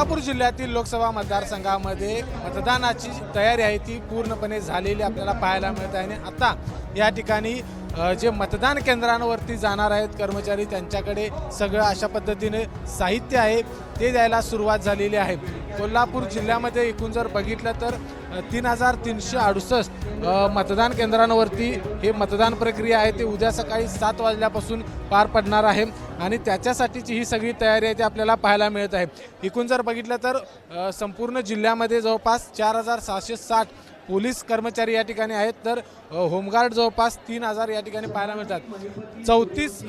जिल्ह्यातील लोकसभा मतदारसंघामध्ये मतदानाची तयारी आहे ती पूर्णपणे झालेली आपल्याला पाहायला मिळत आहे. आणि आता या ठिकाणी जे मतदान केंद्रांवरती जाणार आहेत कर्मचारी त्यांच्याकडे सगळं अशा पद्धतीने साहित्य आहे ते द्यायला सुरुवात झालेली आहे. कोल्हापूर जिल्ह्यामध्ये एकूण जर बघितलं तर तीन हजार तीनशे अडुसष्ट मतदान केंद्रांवरती हे मतदान प्रक्रिया आहे. ते उद्या सकाळी सात वाजल्यापासून पार पडणार आहे आणि त्याच्यासाठीची ही सगळी तयारी आहे ती आपल्याला पाहायला मिळत आहे. एकूण जर बघितलं तर संपूर्ण जिल्ह्यामध्ये जवळपास चार हजार सहाशे साठ पोलीस कर्मचारी या ठिकाणी आहेत. तर होमगार्ड जवळपास तीन हजार या ठिकाणी पाहायला मिळतात. चौतीस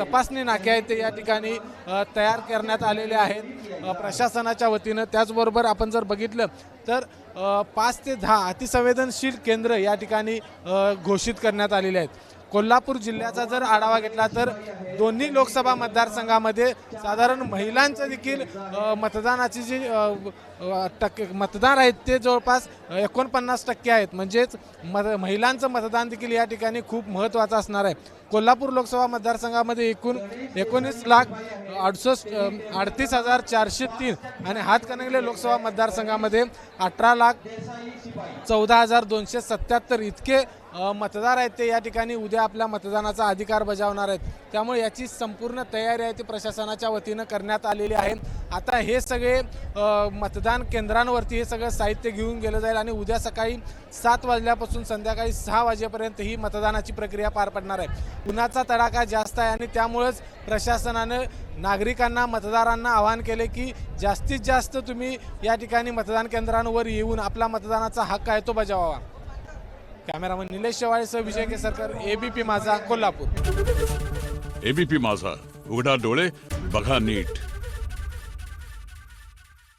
तपासणी नाके आहेत ते या ठिकाणी तयार करण्यात आलेले आहेत प्रशासनाच्या वतीनं. त्याचबरोबर आपण जर बघितलं तर पाच ते दहा अतिसंवेदनशील केंद्र या ठिकाणी घोषित करण्यात आलेले आहेत. कोल्हापूर जिल्ह्याचा जर आढावा घेतला तर दोन्ही लोकसभा मतदारसंघामध्ये साधारण महिलांचं देखील मतदानाची जी टक्के मतदार आहेत ते जवळपास एकोणपन्नास टक्के आहेत. म्हणजेच मत महिलांचं मतदान देखील या ठिकाणी खूप महत्त्वाचं असणार आहे. कोल्हापूर लोकसभा मतदारसंघामध्ये एकूण एकोणीस लाख अडुसष्ट अडतीस हजार चारशे तीन आणि हातकणंगले लोकसभा मतदारसंघामध्ये अठरा लाख चौदा हजार दोनशे सत्याहत्तर इतके मतदार आहेत ते या ठिकाणी. उद्या आपल्या मतदानाचा अधिकार बजावणार आहेत. त्यामुळे याची संपूर्ण तयारी आहे ती प्रशासनाच्या वतीनं करण्यात आलेली आहे. आता हे सगळे मतदान केंद्रांवरती हे सगळं साहित्य घेऊन गेलं जाईल आणि उद्या सकाळी सात वाजल्यापासून संध्याकाळी सहा वाजेपर्यंत ही मतदानाची प्रक्रिया पार पडणार आहे. उन्हाचा तडाखा जास्त आहे आणि त्यामुळंच प्रशासनानं नागरिकांना मतदारांना आवाहन केले की जास्तीत जास्त तुम्ही या ठिकाणी मतदान केंद्रांवर येऊन आपला मतदानाचा हक्क आहे तो बजावावा. कॅमेरामन निलेश शेवाळेसह विजय केसरकर एबीपी माझा कोल्हापूर. एबीपी माझा. उघडा डोळे बघा नीट.